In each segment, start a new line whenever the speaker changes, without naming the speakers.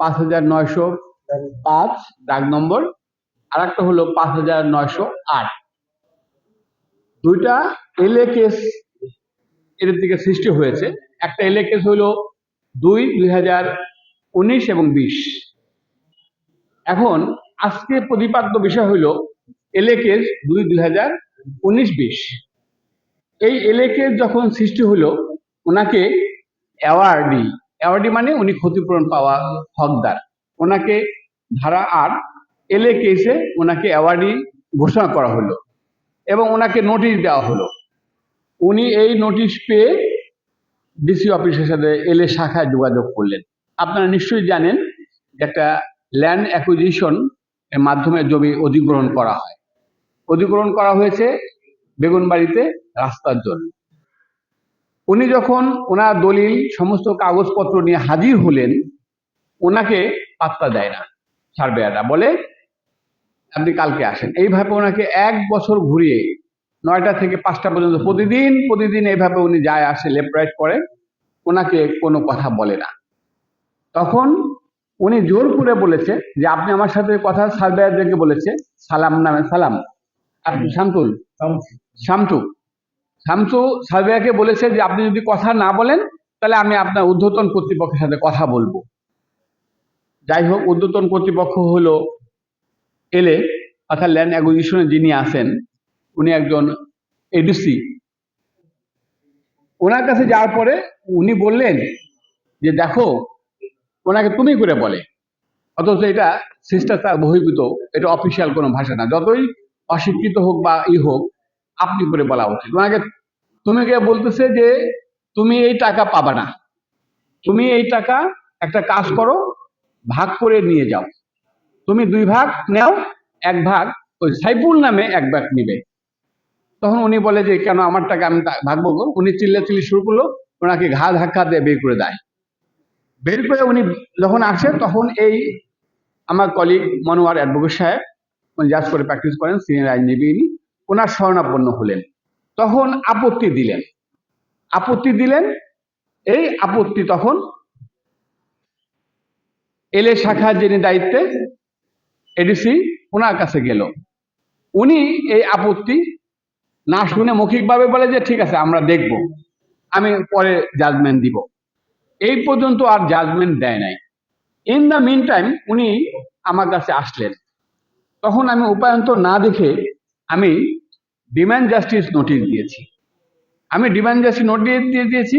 পাঁচ হাজার নয়শো পাঁচ ডাক নম্বর। আর একটা হলো পাঁচ হাজার নয়শো আট। দুইটা এলএ কেস এর দিকে সৃষ্টি হয়েছে। একটা এলএ কেস হলো দুই দুই হাজার উনিশ এবং বিশ। এখন আজকে প্রতিপাদ্য বিষয় হলো এলএ কেস দুই দুই হাজার উনিশ, বিশ। এই এলএ কেস যখন সৃষ্টি হলো, ওনাকে অ্যাওয়ার্ডি অ্যাওয়ার্ডি মানে উনি ক্ষতিপূরণ পাওয়া হকদার। ওনাকে ধারা আট এলএ কেসে ওনাকে অ্যাওয়ার্ডি ঘোষণা করা হলো এবং ওনাকে নোটিশ দেওয়া হলো। উনি এই নোটিশ পেয়ে ডিসি অফিসের সাথে এলএ শাখায় যোগাযোগ করলেন। আপনারা নিশ্চয়ই জানেন একটা ল্যান্ড অ্যাকুইজিশন এর মাধ্যমে জমি অধিগ্রহণ করা হয়। অধিগ্রহণ করা হয়েছে বেগুনবাড়িতে রাস্তার জন্য। উনি যখন ওনার দলিল সমস্ত কাগজপত্র নিয়ে হাজির হলেন ওনাকে পাত্তা দেয় না সার্ভেয়াররা বলে আপনি কালকে আসেন। এইভাবে ওনাকে এক বছর ঘুরিয়ে নয়টা থেকে পাঁচটা পর্যন্ত প্রতিদিন প্রতিদিন এইভাবে উনি যায় আসে লেফট রাইট করে ওনাকে কোনো কথা বলে না। তখন উনি জোর করে বলেছে যে আপনি আমার সাথে কথা সার্ভেয়ারদেরকে বলেছে সালাম নামে সালাম। আপনি শামতুল শামতু শামসু সার্ভেয়ারকে বলেছে যে, আপনি যদি কথা না বলেন, তাহলে আমি আপনার ঊর্ধ্বতন কর্তৃপক্ষের সাথে কথা বলব। যাই হোক, ঊর্ধ্বতন কর্তৃপক্ষ হলো, এলে, অর্থাৎ ল্যান্ড অ্যাকুইজিশনে যিনি আছেন, উনি একজন এডিসি ওনার কাছে যাওয়ার পরে উনি বললেন যে, দেখো, ওনাকে তুমি করে বলে। অথচ এটা শিষ্টাচার বহির্ভূত, এটা অফিসিয়াল কোনো ভাষা না। যতই অশিক্ষিত হোক বা ই হোক আপনি করে বলা উচিত। ওনাকে তুমি কে বলতেছে যে তুমি এই টাকা পাবা না। তুমি এই টাকা একটা কাজ করো ভাগ করে নিয়ে যাও। তুমি দুই ভাগ নেও এক ভাগ ওই সাইফুল নামে এক ভাগ নিবে। তখন উনি বলে যে কেন আমার টাকা আমি তা- ভাগ করব? উনি চিল্লা চিল্লি শুরু করল ওনাকে ঘা ধাক্কা দিয়ে বের করে দেয়। বের করে উনি যখন আসে তখন এই আমার কলিগ মনোয়ার অ্যাডভোকেট সাহেব উনি জাজ করে প্র্যাকটিস করেন সিনিয়র আইনজীবী ইনি, ওনার শরণাপন্ন হলেন। তখন আপত্তি দিলেন। আপত্তি দিলেন, এই আপত্তি তখন এলে শাখা যিনি দায়িত্বে, এডিসি ওনার কাছে গেল। উনি এই আপত্তি না শুনে মৌখিকভাবে বলে যে, ঠিক আছে, আমরা দেখব। আমি পরে জাজমেন্ট দিব। এই পর্যন্ত আর জাজমেন্ট দেয় নাই। ইন দ্য মিন টাইম উনি আমার কাছে আসলেন। তখন আমি উপায়ন্ত না দেখে আমি ডিমান্ড জাস্টিস নোটিশ দিয়েছি। আমি ডিম্যান্ড জাস্টিস নোটিশ দিয়ে দিয়েছি,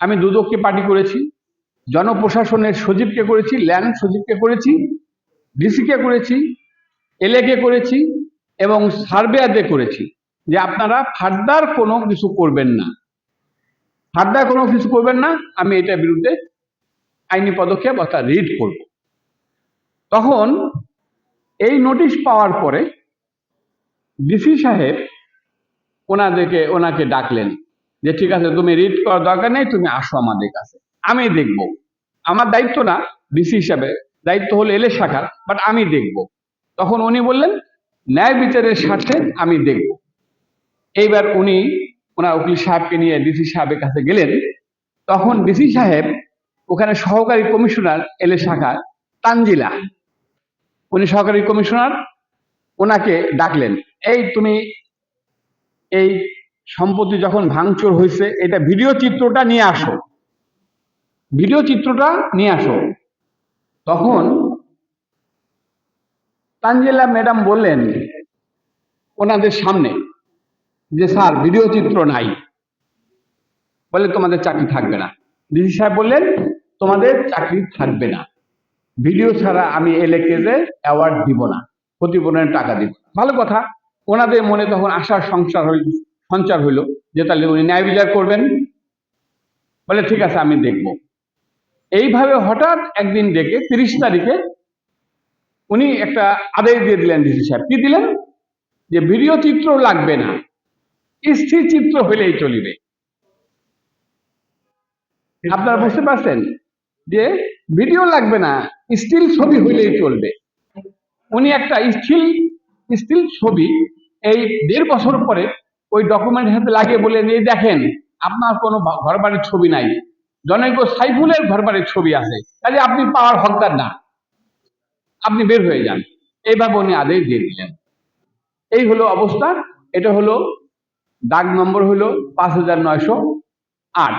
আমি দুদককে পার্টি করেছি, জনপ্রশাসনের সচিবকে করেছি ল্যান্ড সজীবকে করেছি ডিসিকে করেছি এলএকে করেছি এবং সার্ভেয়ারদের করেছি যে আপনারা ফার্দার কোনো কিছু করবেন না। ফার্দার কোনো কিছু করবেন না, আমি এটার বিরুদ্ধে আইনি পদক্ষেপ অর্থাৎ রিড করব। তখন এই নোটিশ পাওয়ার পরে ডিসি সাহেব ওনাদেরকে, ওনাকে ডাকলেন যে, ঠিক আছে, তুমি রিড করার দরকার নেই, তুমি আসো আমাদের কাছে। আমি দেখব। আমার দায়িত্ব না, ডিসি হিসাবে। দায়িত্ব হলো এলে শাখার বাট আমি দেখব। তখন উনি বললেন, ন্যায় বিচারের স্বার্থে আমি দেখব। এইবার উনি ওনার উকিল সাহেবকে নিয়ে ডিসি সাহেবের কাছে গেলেন। তখন ডিসি সাহেব, ওখানে সহকারী কমিশনার এলে শাখার তানজিলা। উনি সহকারী কমিশনার, ওনাকে ডাকলেন, এই তুমি এই সম্পত্তি যখন ভাঙচুর হয়েছে এটা ভিডিও চিত্রটা নিয়ে আসো। ভিডিও চিত্রটা নিয়ে আসো। তখন তানজিলা ম্যাডাম বললেন ওনাদের সামনে যে, স্যার, ভিডিও চিত্র নাই। বলে তোমাদের চাকরি থাকবে না। ডিসি সাহেব বললেন, তোমাদের চাকরি থাকবে না। ভিডিও ছাড়া আমি এলেকেজে অ্যাওয়ার্ড দিব না। ক্ষতিপূরণের টাকা দিব ভালো কথা। ওনাদের মনে তখন আশার সংসার হইল, সঞ্চার হইল, যে তাহলে উনি ন্যায় বিচার করবেন। বলে, ঠিক আছে, আমি দেখব। এইভাবে হঠাৎ একদিন ডেকে তিরিশ তারিখে উনি একটা আদেশ দিয়ে দিলেন ডিসি সাহেব। কি দিলেন? যে, ভিডিও চিত্র লাগবে না, স্থির চিত্র হইলেই চলিবে। আপনারা বুঝতে পারছেন? যে, ভিডিও লাগবে না, স্টিল ছবি হইলেই চলবে। উনি একটা স্টিল স্টিল ছবি এই দেড় বছর পরে ওই ডকুমেন্ট হাতে লাগিয়ে বলে এই দেখেন, আপনার কোনো ঘর বাড়ির ছবি নাই। জনৈক সাইফুলের ঘরবাড়ির ছবি আছে। কাজে আপনি পাওয়ার হকদার না। আপনি বের হয়ে যান। এইভাবে উনি আদেশ দিয়ে দিলেন। এই হলো অবস্থা। এটা হলো, দাগ নম্বর হলো পাঁচ হাজার নয়শো আট।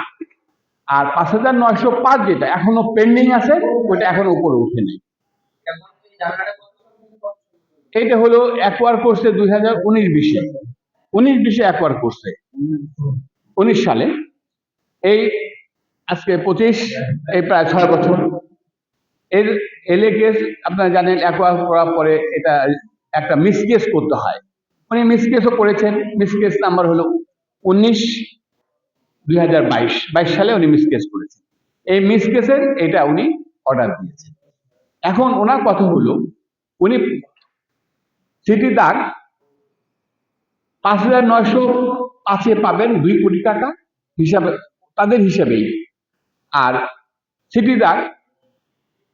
আর পাঁচ হাজার নয়শো পাঁচ যেটা এখনও পেন্ডিং আছে, ওটা এখনও উপরে উঠে নেই। এটা হলো অ্যাকোয়ার করছে দুই হাজার উনিশ বিশে। উনিশ বিশে অ্যাকোয়ার করছে উনিশ সালে। এই আজকে পঁচিশ, এই প্রায় ছয় বছর। এর এলে কেস আপনারা জানেন অ্যাকোয়ার করার পরে এটা একটা মিসকেস করতে হয়। উনি মিসকেসও করেছেন। মিসকেস নাম্বার হলো উনিশ দুই হাজার বাইশ। বাইশ সালে উনি মিসকেস করেছেন। এই মিসকেসের এটা উনি অর্ডার দিয়েছেন। এখন ওনার কথা হলো, উনি সিটি দাগ পাঁচ হাজার নয়শো পাঁচে পাবেন দুই কোটি টাকা হিসাবে, তাদের হিসাবেই। আর সিটি দাগ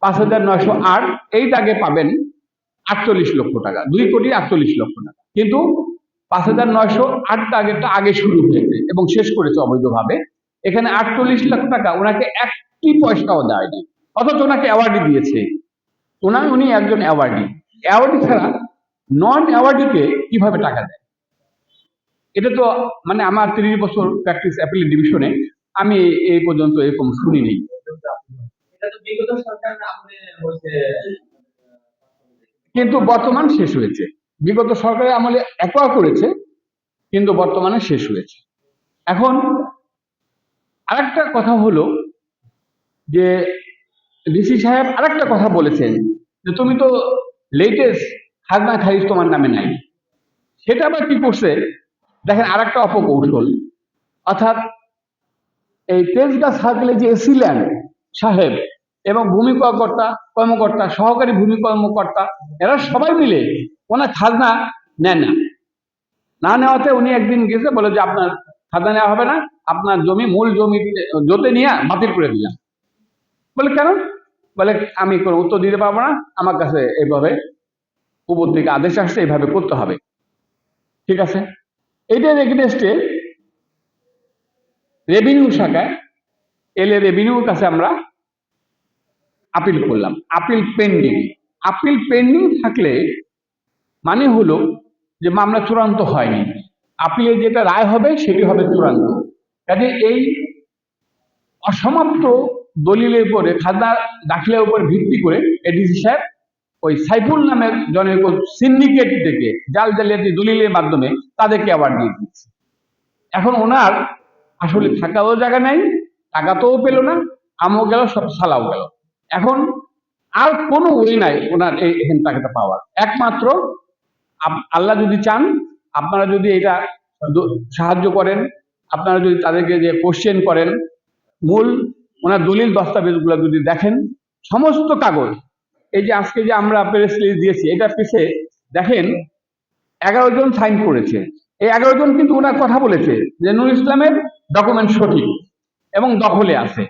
পাঁচ হাজার নয়শো আট, এই দাগে পাবেন আটচল্লিশ লক্ষ টাকা, দুই কোটি আটচল্লিশ লক্ষ টাকা। কিন্তু পাঁচ হাজার নয়শো আট দাগেরটা আগে শুরু হয়েছে এবং শেষ করেছে অবৈধভাবে। এখানে আটচল্লিশ লাখ টাকা, ওনাকে একটি পয়সাও দেয়নি, অথচ ওনাকে অ্যাওয়ার্ডই দিয়েছে। ওনার উনি একজন অ্যাওয়ার্ডি অ্যাওয়ার্ডি ছাড়া নন অ্যাওয়ার্ডিকে কীভাবে টাকা দেয়? এটা তো মানে আমার তিরিশ বছর প্র্যাকটিস অ্যাপিল ডিভিশনে আমি এই পর্যন্ত এরকম শুনিনি। কিন্তু বর্তমান শেষ হয়েছে। বিগত সরকারের আমলে একোয়া করেছে কিন্তু বর্তমানে শেষ হয়েছে। এখন আরেকটা কথা হলো যে ডিসি সাহেব আরেকটা কথা বলেছেন যে তুমি তো লেটেস্ট খাজনা খারিজ তোমার নামে নাই। সেটা আবার কি করছে? দেখেন আরেকটা অপকৌশল। অর্থাৎ এই তেজগাঁ সার্কেলে যে এসিলেন সাহেব এবং ভূমি কর্মকর্তা কর্মকর্তা, সহকারী ভূমি কর্মকর্তা, এরা সবাই মিলে ওনার খাজনা নেন না। না নেওয়াতে উনি একদিন গেছে, বলে যে আপনার খাজনা নেওয়া হবে না, আপনার জমি, মূল জমি, জোতে নিয়ে বাতিল করে দিলাম। বলে কেন? বলে আমি কোনো উত্তর দিতে পারব না, আমার কাছে এইভাবে উপর থেকে আদেশ আসছে এইভাবে করতে হবে। ঠিক আছে? এইটার এগেনস্টে রেভিনিউ শাখায় এলে রেভিনিউর কাছে আমরা আপিল করলাম। Appeal pending. আপিল পেন্ডিং থাকলে মানে হলো যে মামলা চূড়ান্ত হয়নি। আপিলে যেটা রায় হবে সেটি হবে চূড়ান্ত। কাজে এই অসমাপ্ত দলিলের উপরে খাজনা দাখিলের উপর ভিত্তি করে এডিসি সাহেব ওই সাইফুল নামের জনের সিন্ডিকেট থেকে জাল জালিয়াতি দলিলের মাধ্যমে তাদেরকে আবার দিয়ে দিচ্ছে এখন ওনার আসলে থাকাও জায়গা নাই, টাকাতেও পেল না আমও গেল, সব সালাও গেল। এখন আর কোনো ওয়ে নাই ওনার এই এখান টাকাটা পাওয়ার। একমাত্র আল্লাহ যদি চান, আপনারা যদি এটা সাহায্য করেন, আপনারা যদি তাদেরকে যে কোশ্চেন করেন, মূল ওনার দলিল দস্তাবেজগুলো যদি দেখেন, সমস্ত কাগজ এই যে আজকে যে আমরা প্রেস রিলিজ দিয়েছি, এটা পিছে দেখেন এগারো জন সাইন করেছে। এই এগারো জন কিন্তু ওনার কথা বলেছে যে নুর ইসলামের ডকুমেন্ট সঠিক এবং দখলে আছে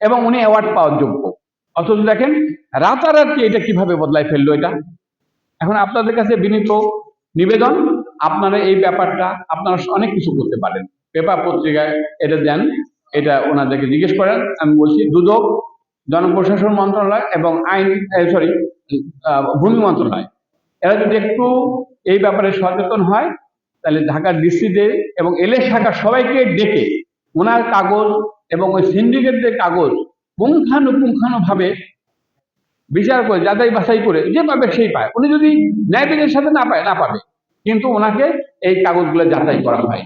এবং উনি অ্যাওয়ার্ড পাওয়ার যোগ্য। অথচ দেখেন রাতারাতি এটা কীভাবে বদলায় ফেলল এটা? এখন আপনাদের কাছে বিনীত নিবেদন, আপনারা এই ব্যাপারটা আপনারা অনেক কিছু করতে পারেন। পেপার পত্রিকায় এটা দেন, এটা ওনাদেরকে জিজ্ঞেস করেন, আমি বলছি, দুদক জনপ্রশাসন মন্ত্রণালয় এবং আইন সরি ভূমি মন্ত্রণালয়। এরা যদি একটু এই ব্যাপারে সচেতন হয়, তাহলে ঢাকার ডিস্ট্রিক্টে এবং এলএ শাখা সবাইকে ডেকে ওনার কাগজ এবং ওই সিন্ডিকেটদের কাগজ পুঙ্খানুপুঙ্খানুভাবে বিচার করে, যাচাই বাছাই করে যে পাবে সেই পায়। উনি যদি ন্যায় বিচারের সাথে না পায়, না পাবে, কিন্তু ওনাকে এই কাগজগুলো যাচাই করা হয়।